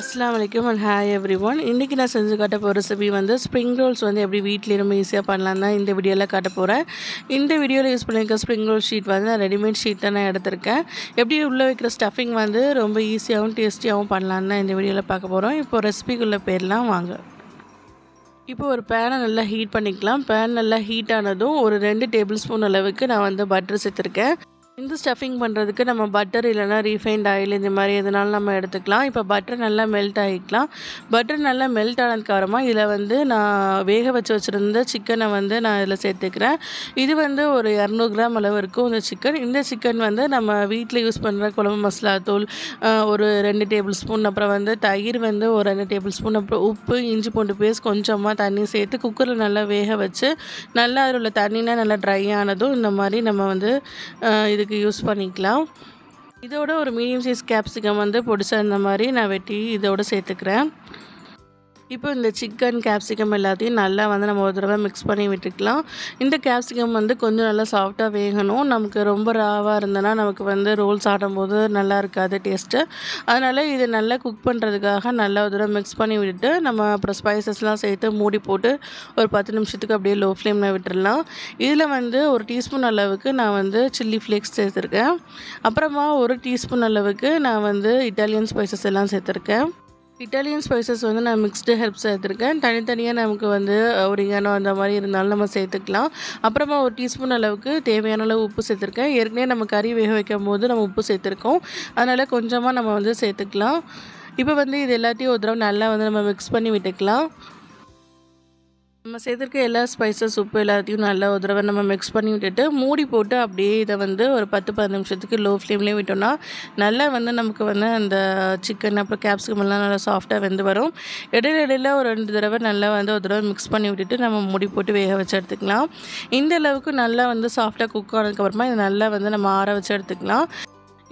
அஸ்லாம் வலைக்கம் and hi every one இன்றைக்கி நான் செஞ்சு காட்ட போகிற ரெசிபி வந்து ஸ்ப்ரிங் ரோல்ஸ் வந்து எப்படி வீட்டிலே ரொம்ப ஈஸியாக பண்ணலாம் தான் இந்த வீடியோவில் காட்ட போகிறேன் இந்த வீடியோவில் யூஸ் பண்ணியிருக்க ஸ்ப்ரிங் ரோல் ஷீட் வந்து நான் ரெடிமேட் ஷீட் தான் நான் எடுத்திருக்கேன். எப்படி உள்ளே வைக்கிற ஸ்டஃபிங் வந்து ரொம்ப ஈஸியாகவும் டேஸ்டியாகவும் பண்ணலான்னு தான் இந்த வீடியோவில் பார்க்க போகிறோம் இப்போ ரெசிபிக்குள்ளே பேர்லாம் வாங்க. இப்போ ஒரு பேனை நல்லா ஹீட் பண்ணிக்கலாம். பேன் நல்லா ஹீட் ஆனதும் ஒரு ரெண்டு டேபிள் ஸ்பூன் அளவுக்கு நான் வந்து பட்டர் சேர்த்துருக்கேன். இந்த ஸ்டஃபிங் பண்ணுறதுக்கு நம்ம பட்டர் இல்லைனா ரீஃபைண்ட் ஆயில் இந்த மாதிரி எதுனாலும் நம்ம எடுத்துக்கலாம். இப்போ பட்டர் நல்லா மெல்ட் ஆகிக்கலாம் பட்டர் நல்லா மெல்ட் ஆனதுக்கப்புறமா இதில் வந்து நான் வேக வச்சு வச்சுருந்த சிக்கனை வந்து நான் இதில் சேர்த்துக்கிறேன். இது வந்து ஒரு இரநூறு கிராம் அளவு இருக்கும் இந்த சிக்கன் இந்த சிக்கன் வந்து நம்ம வீட்டில் யூஸ் பண்ணுற குழம்பு மசாலா தூள் ஒரு ரெண்டு டேபிள் ஸ்பூன் அப்புறம் வந்து தயிர் வந்து ஒரு ரெண்டு டேபிள் ஸ்பூன் அப்புறம் உப்பு இஞ்சி பூண்டு பேஸ்ட் கொஞ்சமாக தண்ணி சேர்த்து குக்கரில் நல்லா வேக வச்சு நல்லா அதில் உள்ள தண்ணினா நல்லா ட்ரை ஆனதும் இந்த மாதிரி நம்ம வந்து இதுக்கு இதுக்கு யூஸ் பண்ணிக்கலாம். இதோட ஒரு மீடியம் சைஸ் கேப்சிகம் வந்து பொடிசாக இந்த மாதிரி நான் வெட்டி இதோட சேர்த்துக்கிறேன். இப்போ இந்த சிக்கன் கேப்சிகம் எல்லாத்தையும் நல்லா வந்து நம்ம ஒரு தடவை மிக்ஸ் பண்ணி விட்டுக்கலாம். இந்த கேப்சிகம் வந்து கொஞ்சம் நல்லா சாஃப்டாக வேகணும். நமக்கு ரொம்ப ராவாக இருந்தனா நமக்கு வந்து ரோல்ஸ் ஆடும்போது நல்லா இருக்காது டேஸ்ட்டு அதனால் இது நல்லா குக் பண்ணுறதுக்காக நல்லா ஒரு தடவை மிக்ஸ் பண்ணி விட்டுட்டு நம்ம அப்புறம் ஸ்பைசஸ்லாம் சேர்த்து மூடி போட்டு ஒரு பத்து நிமிஷத்துக்கு அப்படியே லோ ஃப்ளேமில் விட்டுடலாம் இதில் வந்து ஒரு டீஸ்பூன் அளவுக்கு நான் வந்து சில்லி ஃப்ளேக்ஸ் சேர்த்துருக்கேன். அப்புறமா ஒரு டீஸ்பூன் அளவுக்கு நான் வந்து இட்டாலியன் ஸ்பைசஸ் எல்லாம் சேர்த்துருக்கேன். இட்டாலியன் ஸ்பைசஸ் வந்து நான் மிக்ஸ்டு ஹெர்ப்ஸ் சேர்த்துருக்கேன். தனித்தனியாக நமக்கு வந்து ஒரிகானோ அந்த மாதிரி இருந்தாலும் நம்ம சேர்த்துக்கலாம். அப்புறமா ஒரு டீஸ்பூன் அளவுக்கு தேவையான அளவு உப்பு சேர்த்துருக்கேன். ஏற்கனவே நம்ம கறி வேக வைக்கும் போது நம்ம உப்பு சேர்த்துருக்கோம். அதனால் கொஞ்சமாக நம்ம வந்து சேர்த்துக்கலாம். இப்போ வந்து இது எல்லாத்தையும் ஒரு தடவை நல்லா வந்து நம்ம மிக்ஸ் பண்ணி விட்டுக்கலாம். நம்ம சேர்த்துருக்க எல்லா ஸ்பைசஸ் உப்பு எல்லாத்தையும் நல்லா ஒரு தடவை நம்ம மிக்ஸ் பண்ணி விட்டுட்டு மூடி போட்டு அப்படியே இதை வந்து ஒரு பத்து பதினஞ்சு நிமிஷத்துக்கு லோ ஃப்ளேம்லேயே விட்டோம்னா நல்லா வந்து நமக்கு வந்து அந்த சிக்கன் அப்புறம் கேப்சிகம் எல்லாம் நல்லா சாஃப்டாக வெந்து வரும். இடையில இடையில ஒரு ரெண்டு தடவை நல்லா வந்து ஒரு தடவை மிக்ஸ் பண்ணி விட்டுட்டு நம்ம மூடி போட்டு வேக வச்சு எடுத்துக்கலாம். இந்த அளவுக்கு நல்லா வந்து சாஃப்டாக குக் ஆனதுக்கப்புறமா இதை நல்லா வந்து நம்ம ஆற வச்சு எடுத்துக்கலாம்.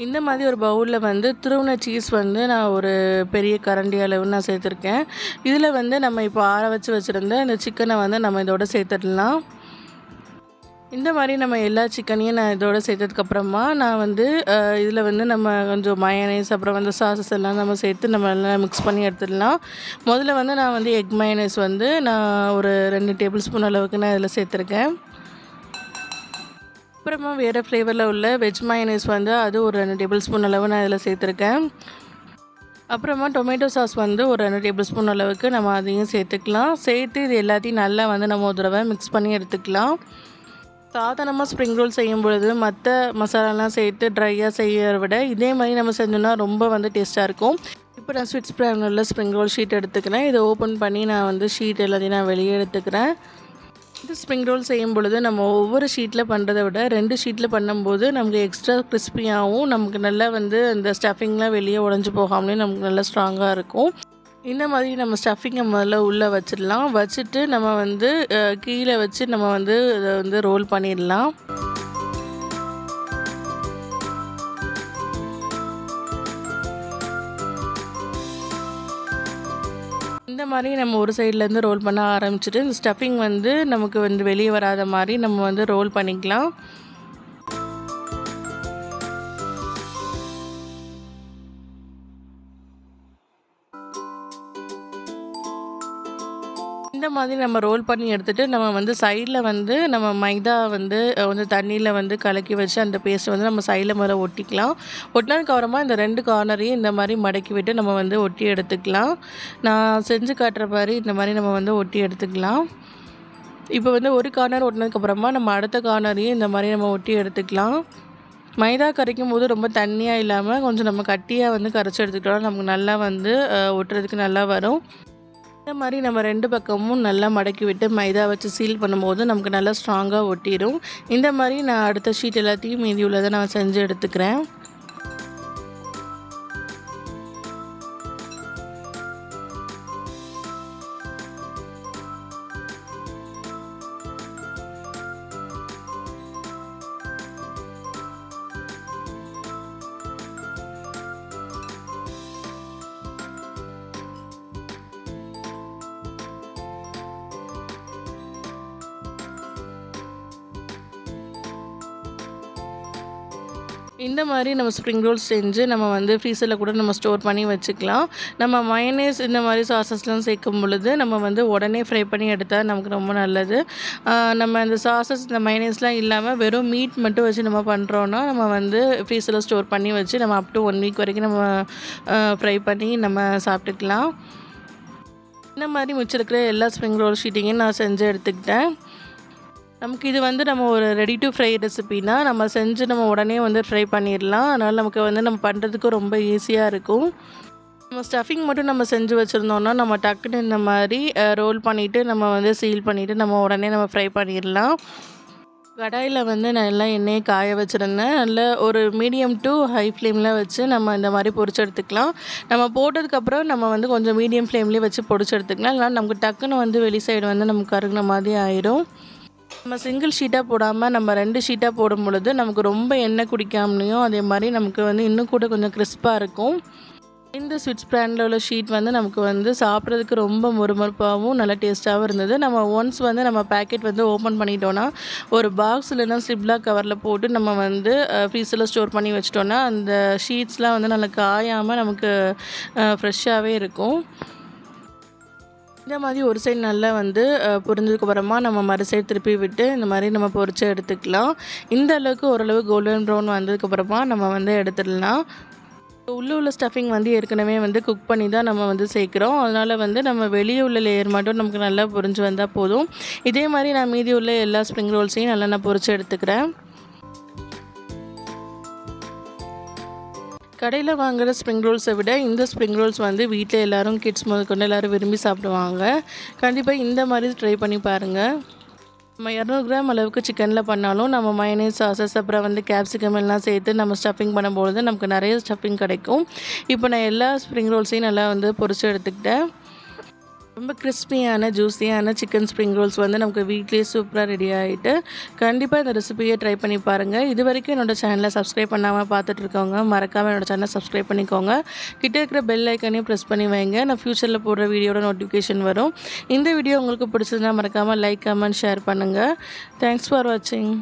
இந்த மாதிரி ஒரு பவுலில் வந்து துருவின சீஸ் வந்து நான் ஒரு பெரிய கரண்டி அளவு நான் சேர்த்துருக்கேன். இதில் வந்து நம்ம இப்போ ஆற வச்சு வச்சுருந்த இந்த சிக்கனை வந்து நம்ம இதோட சேர்த்துடலாம். இந்த மாதிரி நம்ம எல்லா சிக்கனையும் நான் இதோட சேர்த்ததுக்கப்புறமா நான் வந்து இதில் வந்து நம்ம கொஞ்சம் மயனைஸ் அப்புறம் வந்து சாசஸ் எல்லாம் நம்ம சேர்த்து நம்ம எல்லாம் மிக்ஸ் பண்ணி எடுத்துடலாம். முதல்ல வந்து நான் வந்து எக் மயனைஸ் வந்து நான் ஒரு ரெண்டு டேபிள் ஸ்பூன் அளவுக்கு நான் இதில் சேர்த்துருக்கேன். அப்புறமா வேறு ஃப்ளேவரில் உள்ள வெஜ் மயனைஸ் வந்து அது ஒரு ரெண்டு டேபிள் ஸ்பூன் அளவு நான் இதில் சேர்த்துருக்கேன். அப்புறமா டொமேட்டோ சாஸ் வந்து ஒரு ரெண்டு டேபிள் ஸ்பூன் அளவுக்கு நம்ம அதையும் சேர்த்துக்கலாம். சேர்த்து இது எல்லாத்தையும் நல்லா வந்து நம்ம ஒரு தடவை மிக்ஸ் பண்ணி எடுத்துக்கலாம். சாதாரணமாக ஸ்ப்ரிங் ரோல் செய்யும் பொழுது மற்ற மசாலாலாம் சேர்த்து ட்ரையாக செய்யறத விட இதே மாதிரி நம்ம செஞ்சோம்னா ரொம்ப வந்து டேஸ்ட்டாக இருக்கும். இப்போ நான் ஸ்வீட்ஸ் ப்ரானில் ஸ்ப்ரிங் ரோல் ஷீட் எடுத்துக்கிறேன். இதை ஓப்பன் பண்ணி நான் வந்து ஷீட் எல்லாத்தையும் நான் வெளியே எடுத்துக்கிறேன். இந்த ஸ்ப்ரிங் ரோல் செய்யும் பொழுது நம்ம ஒவ்வொரு ஷீட்டில் பண்ணுறதை விட ரெண்டு ஷீட்டில் பண்ணும்போது நமக்கு எக்ஸ்ட்ரா கிறிஸ்பியாகவும் நமக்கு நல்லா வந்து அந்த ஸ்டஃபிங்லாம் வெளியே உடஞ்சி போகாமலே நமக்கு நல்லா ஸ்ட்ராங்காக இருக்கும். இந்த மாதிரி நம்ம ஸ்டஃபிங்கை முதல்ல உள்ளே வச்சிடலாம். வச்சுட்டு நம்ம வந்து கீழே வச்சு நம்ம வந்து இதை வந்து ரோல் பண்ணிடலாம். மாதிரி நம்ம ஒரு சைட்லேருந்து ரோல் பண்ண ஆரம்பிச்சுட்டு இந்த ஸ்டஃபிங் வந்து நமக்கு வந்து வெளியே வராத மாதிரி நம்ம வந்து ரோல் பண்ணிக்கலாம். இந்த மாதிரி நம்ம ரோல் பண்ணி எடுத்துகிட்டு நம்ம வந்து சைடில் வந்து நம்ம மைதா வந்து வந்து தண்ணியில் வந்து கலக்கி வச்சு அந்த பேஸ்ட் வந்து நம்ம சைடில் மேலே ஒட்டிக்கலாம். ஒட்டினதுக்கப்புறமா இந்த ரெண்டு கார்னரையும் இந்த மாதிரி மடக்கி விட்டு நம்ம வந்து ஒட்டி எடுத்துக்கலாம். நான் செஞ்சு காட்டுற மாதிரி இந்த மாதிரி நம்ம வந்து ஒட்டி எடுத்துக்கலாம். இப்போ வந்து ஒரு கார்னர் ஒட்டினதுக்கப்புறமா நம்ம அடுத்த கார்னரையும் இந்த மாதிரி நம்ம ஒட்டி எடுத்துக்கலாம். மைதா கரைக்கும் போது ரொம்ப தண்ணியாக இல்லாமல் கொஞ்சம் நம்ம கட்டியாக வந்து கரைச்சி எடுத்துக்கிட்டோம்னா நமக்கு நல்லா வந்து ஒட்டுறதுக்கு நல்லா வரும். இந்த மாதிரி நம்ம ரெண்டு பக்கமும் நல்லா மடக்கி விட்டு மைதா வச்சு சீல் பண்ணும்போது நமக்கு நல்லா ஸ்ட்ராங்காக ஒட்டிடும் இந்த மாதிரி நான் அடுத்த ஷீட் எல்லாத்தையும் மீதி உள்ளதை நான் செஞ்சு எடுத்துக்கிறேன். இந்த மாதிரி நம்ம ஸ்ப்ரிங் ரோல்ஸ் செஞ்சு நம்ம வந்து ஃப்ரீசரில் கூட நம்ம ஸ்டோர் பண்ணி வச்சுக்கலாம். நம்ம மயனேஸ் இந்த மாதிரி சாசஸ்லாம் சேர்க்கும் பொழுது நம்ம வந்து உடனே ஃப்ரை பண்ணி எடுத்தால் நமக்கு ரொம்ப நல்லது. நம்ம இந்த சாசஸ் இந்த மயனேஸ்லாம் இல்லாமல் வெறும் மீட் மட்டும் வச்சு நம்ம பண்ணுறோன்னா நம்ம வந்து ஃப்ரீசரில் ஸ்டோர் பண்ணி வச்சு நம்ம அப் டு ஒன் வீக் வரைக்கும் நம்ம ஃப்ரை பண்ணி நம்ம சாப்பிட்டுக்கலாம். இந்த மாதிரி முச்சிருக்கிற எல்லா ஸ்ப்ரிங் ரோல் ஷீட்டிங்கையும் நான் செஞ்சு எடுத்துக்கிட்டேன். நமக்கு இது வந்து நம்ம ஒரு ரெடி டு ஃப்ரை ரெசிபினா நம்ம செஞ்சு நம்ம உடனே வந்து ஃப்ரை பண்ணிடலாம் அதனால் நமக்கு வந்து நம்ம பண்ணுறதுக்கு ரொம்ப ஈஸியாக இருக்கும். நம்ம ஸ்டஃபிங் மட்டும் நம்ம செஞ்சு வச்சுருந்தோம்னா நம்ம டக்குன்னு இந்த மாதிரி ரோல் பண்ணிவிட்டு நம்ம வந்து சீல் பண்ணிவிட்டு நம்ம உடனே நம்ம ஃப்ரை பண்ணிடலாம் கடாயில் வந்து நல்லா எண்ணெயை காய வச்சுருந்தேன். நல்லா ஒரு மீடியம் டு ஹை ஃப்ளேமில் வச்சு நம்ம இந்த மாதிரி பொரிச்சு எடுத்துக்கலாம். நம்ம போட்டதுக்கப்புறம் நம்ம வந்து கொஞ்சம் மீடியம் ஃப்ளேம்லேயே வச்சு பொடிச்சு எடுத்துக்கலாம். இல்லைனா நமக்கு டக்குன்னு வந்து வெளி சைடு வந்து நமக்கு கருகின மாதிரி ஆயிடும் நம்ம சிங்கிள் ஷீட்டாக போடாமல் நம்ம ரெண்டு ஷீட்டாக போடும் பொழுது நமக்கு ரொம்ப எண்ணெய் குடிக்காமலையும் அதே மாதிரி நமக்கு வந்து இன்னும் கூட கொஞ்சம் கிறிஸ்பாக இருக்கும். இந்த ஸ்விட்ச் பிராண்டில் உள்ள ஷீட் வந்து நமக்கு வந்து சாப்பிட்றதுக்கு ரொம்ப மொறுமொறுப்பாகவும் நல்லா டேஸ்ட்டாகவும் இருந்தது. நம்ம ஒன்ஸ் வந்து நம்ம பேக்கெட் வந்து ஓப்பன் பண்ணிட்டோன்னா ஒரு பாக்ஸ் இல்லைன்னா சிப்லாக் கவரில் போட்டு நம்ம வந்து ஃப்ரீஸில் ஸ்டோர் பண்ணி வச்சிட்டோன்னா அந்த ஷீட்ஸ்லாம் வந்து நல்லா காயாமல் நமக்கு ஃப்ரெஷ்ஷாகவே இருக்கும். இந்த மாதிரி ஒரு சைடு நல்லா வந்து புரிஞ்சதுக்கு அப்புறமா நம்ம மறு சைடு திருப்பி விட்டு இந்த மாதிரி நம்ம பொறிச்சு எடுத்துக்கலாம். இந்த அளவுக்கு ஓரளவு கோல்டன் ப்ரௌன் வந்ததுக்கப்புறமா நம்ம வந்து எடுத்துடலாம். உள்ளே உள்ள ஸ்டஃபிங் வந்து ஏற்கனவே வந்து குக் பண்ணி தான் நம்ம வந்து சேர்க்குறோம். அதனால் வந்து நம்ம வெளியே உள்ள லேயர் மட்டும் நமக்கு நல்லா பொறிஞ்சு வந்தால் போதும். இதே மாதிரி நான் மீதி உள்ள எல்லா ஸ்ப்ரிங் ரோல்ஸையும் நல்லா நான் பொறிச்சு எடுத்துக்கிறேன். கடையில் வாங்குகிற ஸ்ப்ரிங் ரோல்ஸை விட இந்த ஸ்ப்ரிங் ரோல்ஸ் வந்து வீட்டில் எல்லோரும் கிட்ஸ் முதற்கொண்டு எல்லோரும் விரும்பி சாப்பிடுவாங்க. கண்டிப்பாக இந்த மாதிரி ட்ரை பண்ணி பாருங்கள் நம்ம இரநூறு கிராம் அளவுக்கு சிக்கனில் பண்ணாலும் நம்ம மைனஸ் சாசஸ் அப்புறம் வந்து கேப்சிகம் எல்லாம் சேர்த்து நம்ம ஸ்டஃபிங் பண்ணும்பொழுது நமக்கு நிறைய ஸ்டஃபிங் கிடைக்கும். இப்போ நான் எல்லா ஸ்ப்ரிங் ரோல்ஸையும் நல்லா வந்து பொரிச்சு எடுத்துக்கிட்டேன். ரொம்ப கிறிஸ்பியான ஜூஸியான சிக்கன் ஸ்ப்ரிங் ரோல்ஸ் வந்து நமக்கு வீட்லேயே சூப்பராக ரெடி ஆகிட்டு கண்டிப்பாக இந்த ரெசிபியை ட்ரை பண்ணி பாருங்கள் இது வரைக்கும் என்னோட சேனலை சப்ஸ்கிரைப் பண்ணாமல் பார்த்துட்டு இருக்கவங்க மறக்காமல் என்னோட சேனலை சப்ஸ்கிரைப் பண்ணிக்கோங்க. கிட்டே இருக்கிற பெல் ஐக்கனையும் ப்ரெஸ் பண்ணி வைங்க. நான் ஃப்யூச்சரில் போடுற வீடியோட நோட்டிஃபிகேஷன் வரும். இந்த வீடியோ உங்களுக்கு பிடிச்சதுன்னா மறக்காமல் லைக் கமெண்ட் ஷேர் பண்ணுங்கள் தேங்க்ஸ் ஃபார் வாட்சிங்